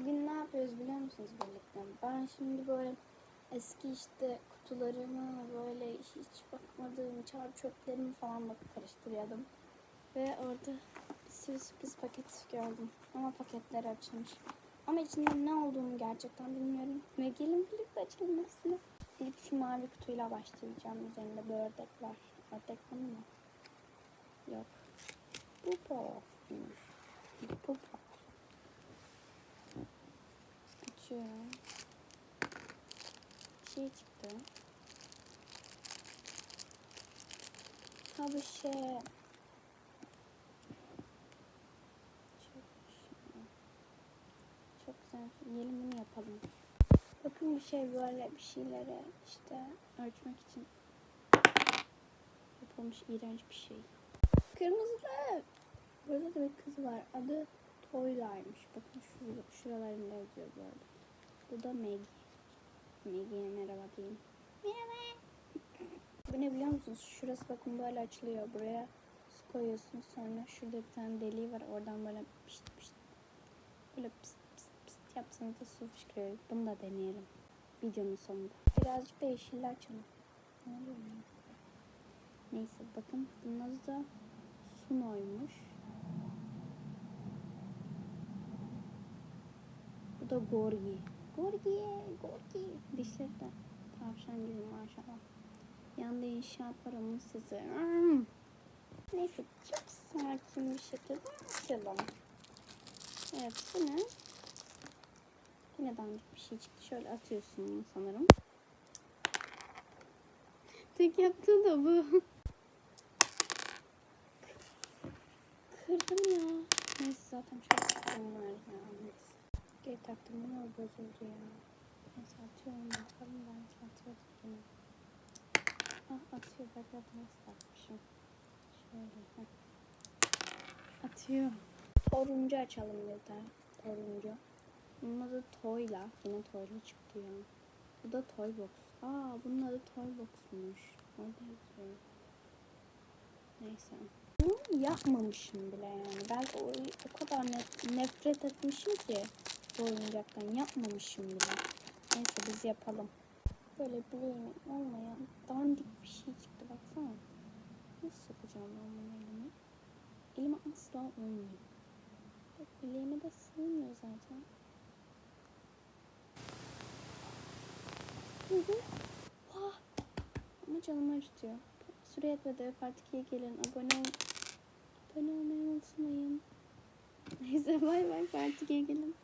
Bugün ne yapıyoruz biliyor musunuz birlikte? Ben şimdi böyle eski işte kutularımı böyle hiç bakmadığım çarp çöplerimi falan bakıp karıştırıyordum. Ve orada bir sürü sürpriz paket gördüm. Ama paketler açılmış. Ama içinde ne olduğunu gerçekten bilmiyorum. Ve gelin birlikte açalım hepsini. İlk şu mavi kutuyla başlayacağım. Üzerinde böyle ördek var. Ördek mı? Yok. Bu popmuş. Bu pop. Açıyorum. Şey çıktı. Ha bu şey. Çok, güzel. Yiyelim bunu yapalım. Bakın bir şey böyle bir şeylere işte ölçmek için yapılmış iğrenç bir şey. Kırmızı. Burada da bir kız var. Adı Toylar'mış. Bakın şurada, şuralarında yazıyor bu arada. Bu da Maggie. Maggie'ye merhaba diyeyim. Merhaba. Bu ne biliyor musunuz? Şurası bakın böyle açılıyor. Buraya su koyuyorsunuz. Sonra şurada bir tane deliği var. Oradan böyle pişt pişt. Böyle pist pist pist yapsanız da su fışkırıyor. Bunu da deneyelim. Videonun sonunda. Birazcık da yeşilli açalım. Ne oluyor? Neyse bakın bunun adı da Suno'ymuş. Bu da Gorgi. Gorgi, Gorgi. Dişleri de tavşan gibi maşallah. Yanında inşaat var onun sesi. Hmm. Neyse çok sakin bir şekilde açalım. Evet bu ne? Yine dandik bir şey çıktı. Şöyle atıyorsun sanırım. Tek yaptığı da bu. Kırdım ya. Neyse zaten çok. Neyse. Geri taktım ama bozuldu ya. Neyse atıyorum bakalım belki atıyordu yine. Ah atıyor bak bak nasıl takmışım. Şöyle. heh. Atıyor. Toruncu açalım de. Toruncu. Bunun adı Toyla. Yine Toyla çıktı ya. Bu da Toybox. Aa bunun adı Toybox'muş. Orada yazıyor. Neyse. Bunu yapmamışım bile yani. Belki o, o kadar nef- nefret etmişim ki bu oyuncaktan. Yapmamışım bile. Neyse biz yapalım. Böyle bileğimi olmayan dandik bir şey çıktı baksana. Nasıl sokacağım ben bunu elime? Elime asla olmuyor. Bak bileğime de sığmıyor zaten. Hı hı. Vah! Ama canımı acıtıyor. Süre yetmedi. Part 2'ye gelin. Abone ol. Abone olmayı unutmayın. Neyse bay bay. Part 2'ye gelin.